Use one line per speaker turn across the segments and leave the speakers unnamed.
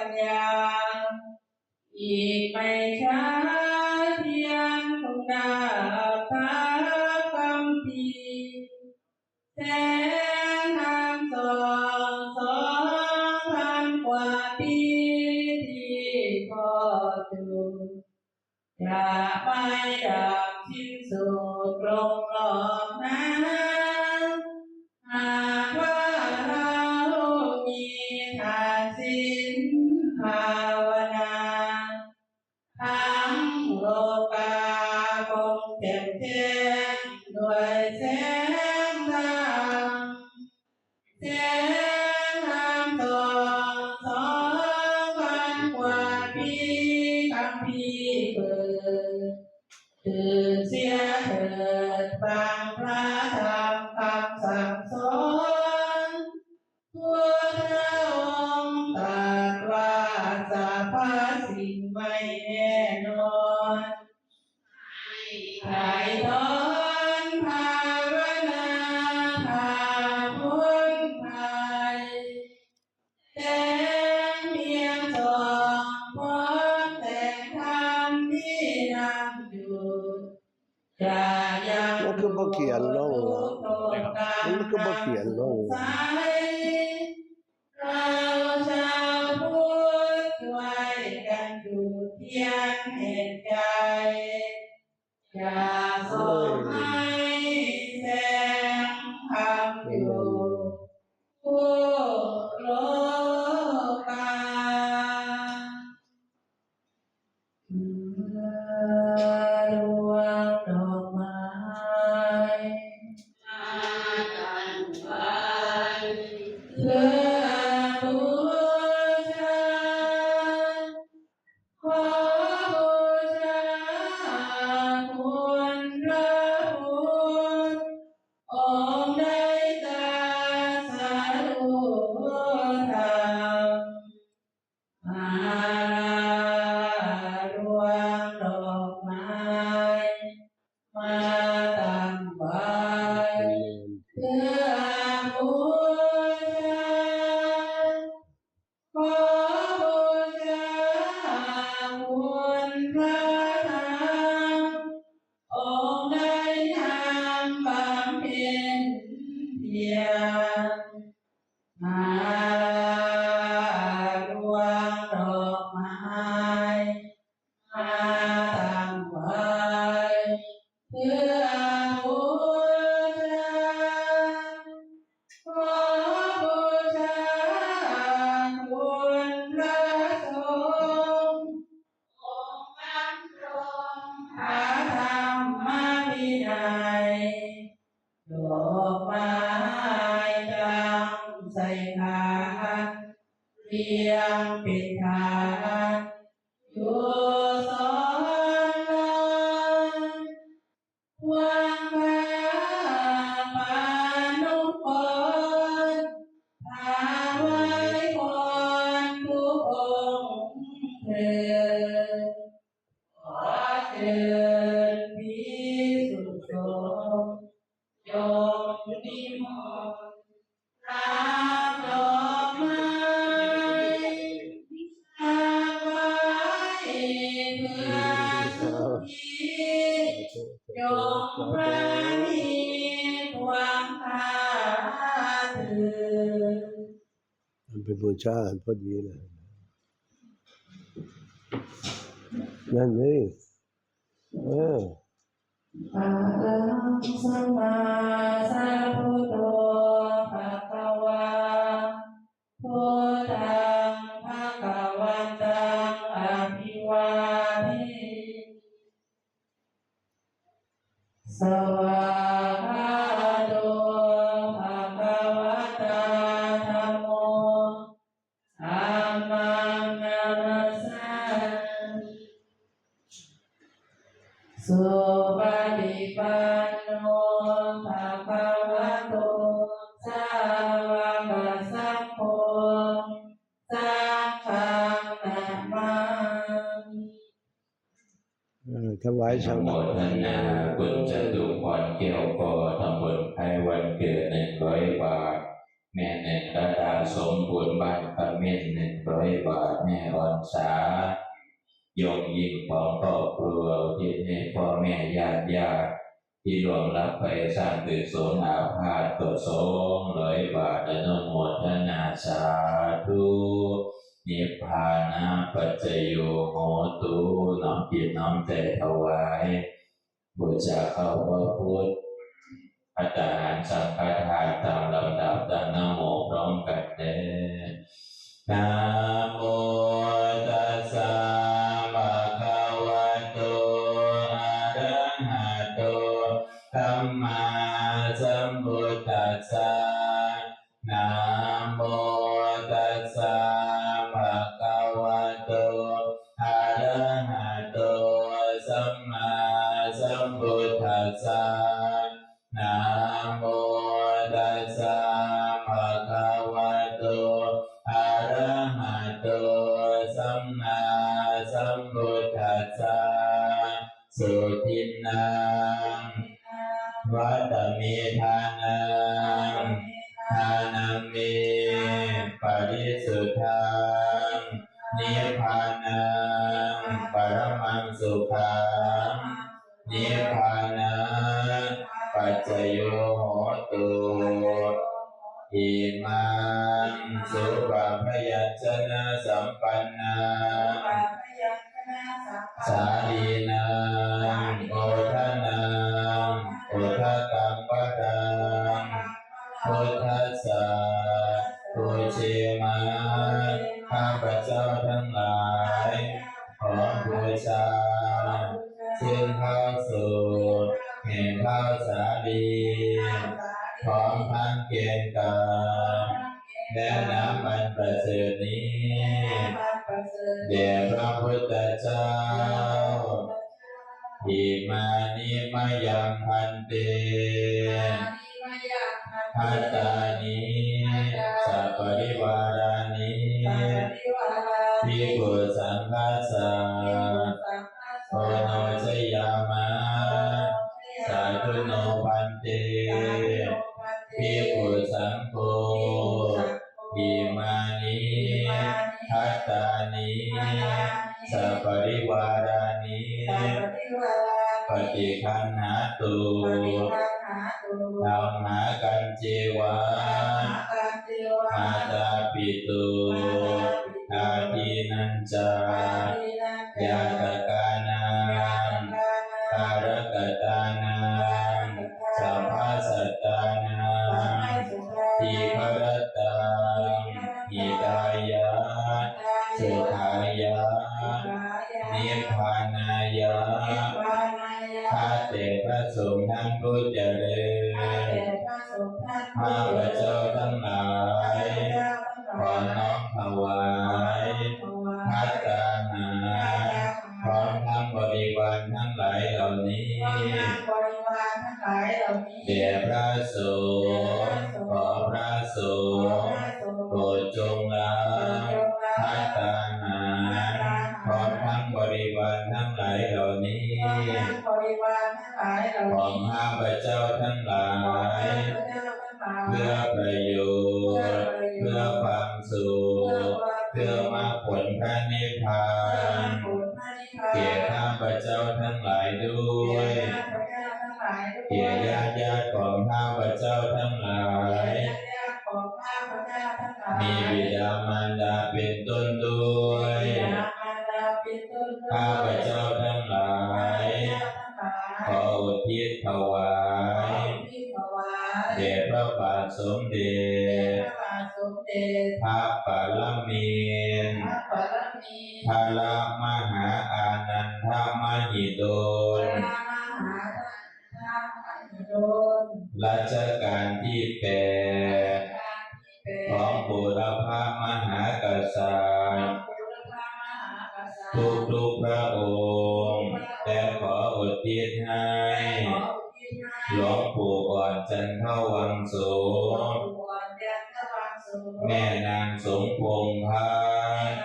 ัญญา อีกไม่ช้าเทียนคงนาพระคำพีแสงทางสองสองพันกว่าปีที่พ่อจูจะไปดับทิ้นสุด
ลงล
อย happy มันเป็นบู
ชาพอดีเลยนั่นนี่เออ
พระสัมมาสัมพุทโธ สุปฏิปันโนภะคะวะตสาทัพพสัพพังนาม
ถวายส
ม
โภ
ชนาคุณจตุพรเกี่ยวกอทำบุญให้วันเกิดหนึ่งร้อยบาทแม่หนึ่งระดาสมบุญบ้านเมิ้นหนึ่งร้อยบาทแม่อ่อนสา ยงยิ่งของครอบครัวที่ให้พ่อแม่ญาติญาติที่รวมรับไปสร้างตึกโสนอาพาธตัวสองร้อยบาทอนุโมทนาสาธุนิพพานาปัจจโยโหตุน้อมจิตน้อมใจถวายบูชาเข้าพระพุทธอาจารย์สังฆทานตามลำดับดังนโมพร้อมกันเด้นะโม โมตัสสะภะคะวะโตอะระหะโตสัมมาสัมพุทธัสสะนะโมตัสสะภะคะวะโตอะระหะโตสัมมาสัมพุทธัสสะสุทินังวัตเมธานังทานังเมป ริสุทธังนิพพานังปรมังสุขังนิพพานังปัจจโยโหตุอิมังสุปพยัญชนะสัมปันนาสาลีนังาวสุดแห่งข้าวสาลีพร้อมทั้งเกียงกาและน้ำมันประเสริฐนี้แด่พระพุทธเจ้าอิมานิมายังพันเตพัตตานิสัพปริวารานิพิกุ ตุธรรมหากันเจวะมาตาปิตุอาทินันจา ทั้งผู้เจริญข้าพระเจ้าทั้งหลายขอน้อมถวายพัตตาหารพร้อมทั้งบริวารทั้งหลายเหล่านี้แด่พระสงฆ์ขอพระสงฆ์โปรดจงรับ ของข้าพระเจ้าทั้งหลาย เพื่อประโยชน์ เพื่อความสุข เพื่อมาผลพระนิพพานแก่ข้าพระเจ้าทั้งหลายด้วยแก่ญาติญาติของข้าพระเจ้าทั้งหลาย บาทสมเด็จพระปรมินทร์พระมหาอานันทมหิดลรัชกาลที่แปดของบุรพามหากษัตริย์ทุกทุกๆพระองค์แต่ขออุทิศให้ หลวงปู่อ่อนจันทวังโสแม่นางสมพงษ์พัฒน์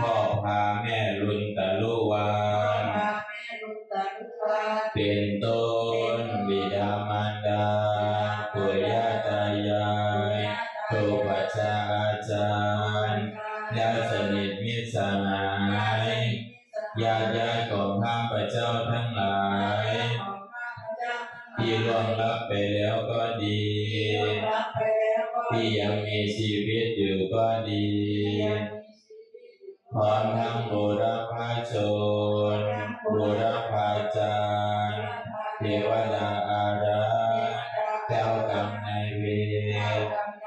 พ่อพาแม่รุนตะลุวันเป็นต้นบิดามารดา บุรพาชนบุรพาจารย์เทวดาอารักษ์เจ้ากรรมนายเวร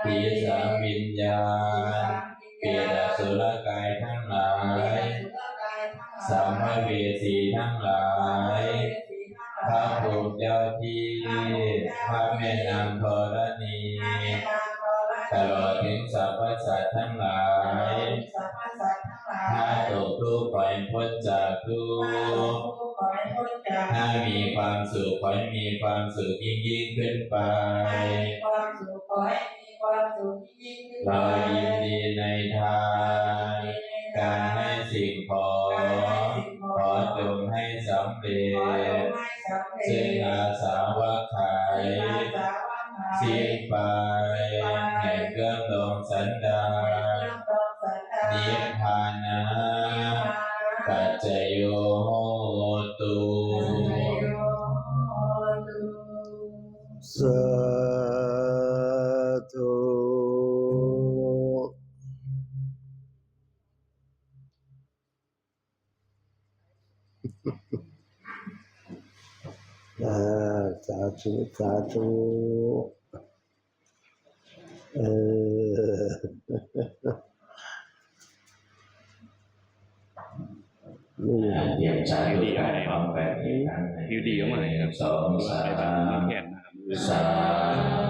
ผีสามวิญญาณเปรตอสุรกายทั้งหลายสัมภเวสีทั้งหลายพระภูมิเจ้าที่พระแม่นางธรณีตลอดถึงสรรพสัตว์ทั้งหลาย ถ้าตกทุกข์ปล่อยพ้นจากทุกข์ถ้ามีความสุขขอให้มีความสุขยิ่งยิ่งขึ้นไปเรายินดีในทานการให้สิ่งของขอจงให้สำเร็จซึ่งอาสาวะขายสิ้น
ธุสาธุเออนี่
เตรียมสาธุการพร้อมกันอีกครั้งหนึ่ง
อยู่ดีก็มาเลยครับ
สองสา
ไปทำ
ม
แข่งนะครับ
สา